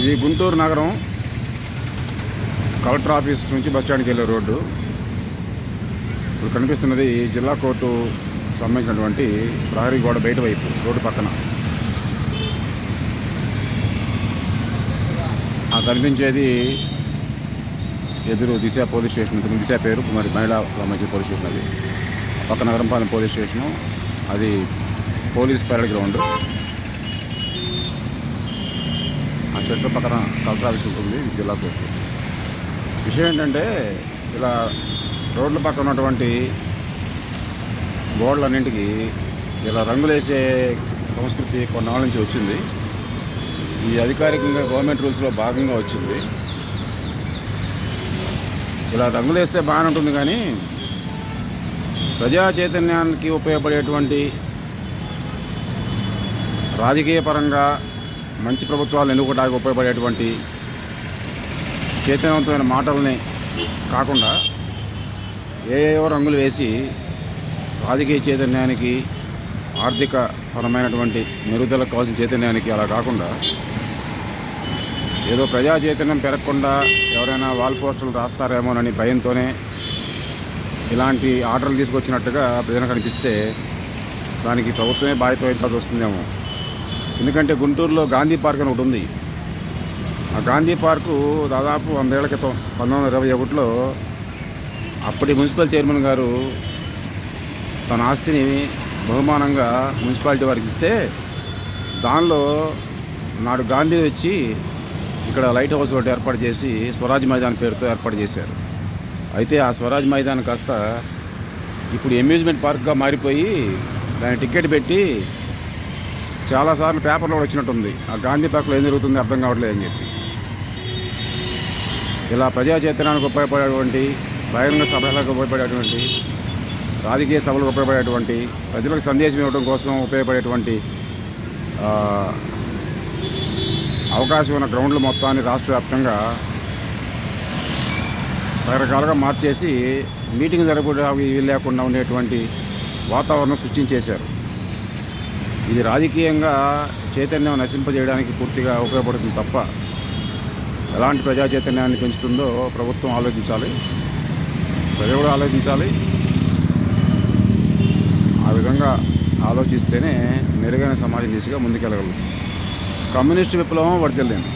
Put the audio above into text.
ఇది గుంటూరు నగరం collector office నుంచి బస్ స్టాండ్కి వెళ్ళే రోడ్డు. ఇప్పుడు కనిపిస్తున్నది జిల్లా కోర్టు సంబంధించినటువంటి ప్రహరీ గోడ బయట వైపు రోడ్డు పక్కన. ఆ కనిపించేది ఎదురు దిశ పోలీస్ స్టేషన్ ఇంతకు దిశ పేరు మరి మహిళా సంబంధించిన పోలీస్ స్టేషన్ అది. పక్క నగరంపాలెం పోలీస్ స్టేషను అది పోలీస్ పరేడ్ గ్రౌండ్. చెట్ల చెట్టు పక్కన కలెక్టర్ ఆఫీస్ ఉంటుంది జిల్లా కోర్టు. విషయం ఏంటంటే ఇలా రోడ్ల పక్కన ఉన్నటువంటి గోడలన్నింటికి ఇలా రంగులేసే సంస్కృతి కొన్నాళ్ళ నుంచి వచ్చింది. ఈ అధికారికంగా గవర్నమెంట్ రూల్స్లో భాగంగా వచ్చింది. ఇలా రంగులేస్తే బాగానే ఉంటుంది కానీ ప్రజా చైతన్యానికి ఉపయోగపడేటువంటి రాజకీయ పరంగా మంచి ప్రభుత్వాలు ఎన్నుకోవడానికి ఉపయోగపడేటువంటి చైతన్యవంతమైన మాటల్ని కాకుండా ఏవేవో రంగులు వేసి రాజకీయ చైతన్యానికి ఆర్థిక పరమైనటువంటి మెరుగుదలకు కావాల్సిన చైతన్యానికి అలా కాకుండా ఏదో ప్రజా చైతన్యం పెరగకుండా ఎవరైనా వాల్ పోస్టులు రాస్తారేమోనని భయంతోనే ఇలాంటి ఆర్డర్లు తీసుకొచ్చినట్టుగా ప్రజలకు కనిపిస్తే దానికి ప్రభుత్వమే బాధ్యత వహించాల్సి వస్తుందేమో. ఎందుకంటే గుంటూరులో గాంధీ పార్క్ అని ఒకటి ఉంది. ఆ గాంధీ పార్కు దాదాపు వందేళ్ళ క్రితం పంతొమ్మిది వందల ఇరవై ఒకటిలో అప్పటి మున్సిపల్ చైర్మన్ గారు తన ఆస్తిని బహుమానంగా మున్సిపాలిటీ వారికి ఇస్తే దానిలో నాడు గాంధీ వచ్చి ఇక్కడ లైట్ హౌస్ ఒకటి ఏర్పాటు చేసి స్వరాజ్ మైదాన్ పేరుతో ఏర్పాటు చేశారు. అయితే ఆ స్వరాజ్ మైదాన్ కాస్త ఇప్పుడు అమ్యూజ్మెంట్ పార్క్గా మారిపోయి దాని టికెట్ పెట్టి చాలాసార్లు పేపర్లో కూడా వచ్చినట్టుంది. ఆ గాంధీ పార్క్లో ఏం జరుగుతుంది అర్థం కావట్లేదు అని చెప్పి. ఇలా ప్రజా చైతన్యానికి ఉపయోగపడేటువంటి బహిరంగ సభలకు ఉపయోగపడేటువంటి రాజకీయ సభలకు ఉపయోగపడేటువంటి ప్రజలకు సందేశం ఇవ్వడం కోసం ఉపయోగపడేటువంటి అవకాశం ఉన్న గ్రౌండ్లు మొత్తాన్ని రాష్ట్ర వ్యాప్తంగా రకరకాలుగా మార్చేసి మీటింగ్ జరగకుండా ఇవి లేకుండా ఉండేటువంటి వాతావరణం సృష్టించేశారు. ఇది రాజకీయంగా చైతన్యం నశింపజేయడానికి పూర్తిగా ఉపయోగపడుతుంది తప్ప ఎలాంటి ప్రజా చైతన్యాన్ని పెంచుతుందో ప్రభుత్వం ఆలోచించాలి. ప్రజలు కూడా ఆలోచించాలి. ఆ విధంగా ఆలోచిస్తేనే మెరుగైన సమాజం దిశగా ముందుకెళ్ళగలం. కమ్యూనిస్ట్ విప్లవం వర్తిల్లింది